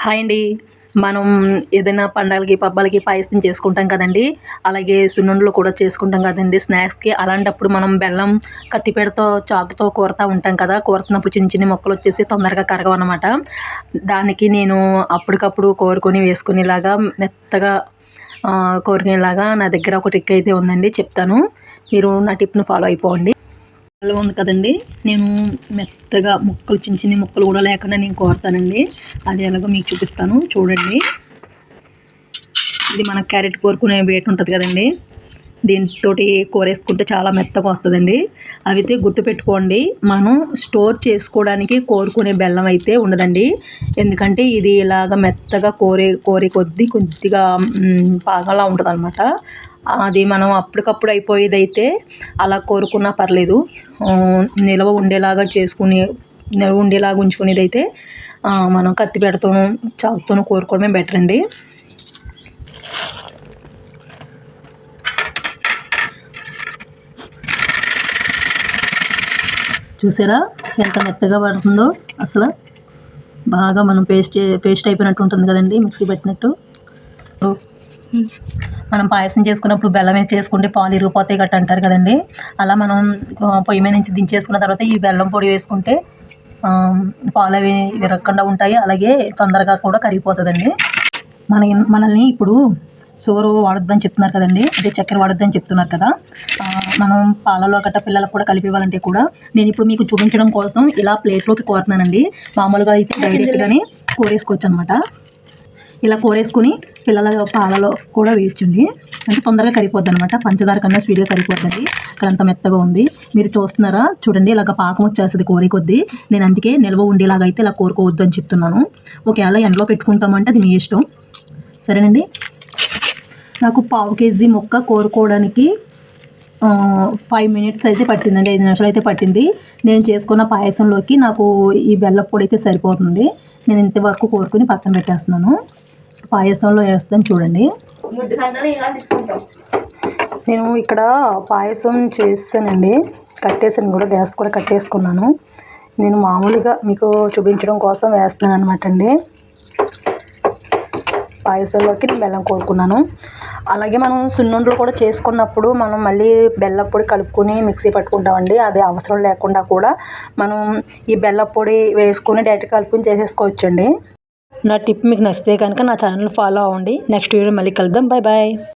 Hi అండి. మనం ఏదైనా పండగలకి పబ్బాలకి పాయసం చేసుకుంటాం కదండి. అలాగే సున్నుండలు కూడా చేసుకుంటాం కదండి స్నాక్స్కి అలాంటప్పుడు మనం బెల్లం కత్తిపేడతో చాకుతో కోరుతూ ఉంటాం కదా. కోరుతున్నప్పుడు చిన్న చిన్న మొక్కలు వచ్చేసి తొందరగా కరగవన్నమాట దానికి నేను అప్పటికప్పుడు కోరుకొని వేసుకునేలాగా మెత్తగా కోరుకునేలాగా నా దగ్గర ఒక టిక్ అయితే ఉందండి. చెప్తాను. మీరు నా టిప్ను ఫాలో అయిపోండి. బెల్లం ఉంది కదండి. నేను మెత్తగా ముక్కలు చిన్న చిన్న ముక్కలు కూడా లేకుండా నేను కోరుతానండి. అది ఎలాగో మీకు చూపిస్తాను. చూడండి. ఇది మన క్యారెట్ కోరుకునే వేట ఉంటుంది కదండి. దీంతో కూర వేసుకుంటే చాలా మెత్తగా వస్తుందండి. అయితే గుర్తుపెట్టుకోండి మనం స్టోర్ చేసుకోవడానికి కోరుకునే బెల్లం అయితే ఉండదండి. ఎందుకంటే ఇది ఇలాగ మెత్తగా కోరే కోరే కొద్దీ కొద్దిగా పాగలా ఉంటుంది అనమాట అది మనం అప్పటికప్పుడు అయిపోయేది అయితే అలా కోరుకున్నా పర్లేదు. నిల్వ ఉండేలాగా చేసుకుని నిల్వ ఉండేలాగా ఉంచుకునేది అయితే మనం కత్తి పెడతాను చాకుతోనూ కోరుకోవడమే బెటర్ అండి. చూసారా ఎంత మెత్తగా పడుతుందో అసలు. బాగా మనం పేస్ట్ పేస్ట్ అయిపోయినట్టు ఉంటుంది కదండి మిక్సీ పెట్టినట్టు. మనం పాయసం చేసుకున్నప్పుడు బెల్లం వేసి చేసుకుంటే పాలు ఇరిగిపోతాయి గట్ట అంటారు కదండి. అలా మనం పొయ్యి మీద నుంచి దించేసుకున్న తర్వాత ఈ బెల్లం పొడి వేసుకుంటే పాలు అవి విరగకుండా ఉంటాయి. అలాగే తొందరగా కూడా కరిగిపోతుందండి. మన మనల్ని ఇప్పుడు షుగర్ వాడొద్దని చెప్తున్నారు కదండి. అదే చక్కెర వాడొద్దని చెప్తున్నారు కదా. మనం పాలలో గట్ట పిల్లలకు కూడా కలిపి ఇవ్వాలంటే కూడా నేను ఇప్పుడు మీకు చూపించడం కోసం ఇలా ప్లేట్లోకి కోరుతున్నానండి. మామూలుగా అయితే డైరెక్ట్గానే కోరేసుకోవచ్చు అనమాట ఇలా కోరేసుకుని పిల్లల పాలలో కూడా వేయచ్చండి అంటే తొందరగా కరిగిపోద్ది అనమాట పంచదార కన్నా స్వీట్గా కరిగిపోతుంది ఇక్కడ అంత మెత్తగా ఉంది. మీరు చూస్తున్నారా చూడండి ఇలాగ పాకం వచ్చేస్తుంది కోరి కొద్దీ. నేను అందుకే నిల్వ ఉండేలాగా అయితే ఇలా కోరుకోవద్దు అని చెప్తున్నాను. ఒకవేళ ఎండలో పెట్టుకుంటామంటే అది మీ ఇష్టం. సరేనండి? నాకు పావు కేజీ మొక్క కోరుకోవడానికి ఫైవ్ మినిట్స్ అయితే పట్టిందండి. ఐదు నిమిషాలు అయితే పట్టింది. నేను చేసుకున్న పాయసంలోకి నాకు ఈ బెల్లపొడి అయితే సరిపోతుంది. నేను ఇంతవరకు కోరుకుని పక్కన పెట్టేస్తున్నాను. పాయసంలో వేస్తాను చూడండి. నేను ఇక్కడ పాయసం చేసానండి కట్టేసాను కూడా గ్యాస్ కూడా కట్టేసుకున్నాను. నేను మామూలుగా మీకు చూపించడం కోసం వేస్తున్నాను అనమాట అండి. పాయసంలోకి నేను బెల్లం కోరుకున్నాను. అలాగే మనం సున్నుండలు కూడా చేసుకున్నప్పుడు మనం మళ్ళీ బెల్ల పొడి కలుపుకొని మిక్సీ పట్టుకుంటామండి. అది అవసరం లేకుండా కూడా మనం ఈ బెల్లం పొడి వేసుకొని డైరెక్ట్ కలుపుకొని చేసేసుకోవచ్చండి. నా టిప్ మీకు నచ్చితే కనుక నా ఛానల్ ఫాలో అవ్వండి. నెక్స్ట్ వీడియో మళ్ళీ కలుద్దాం. Bye bye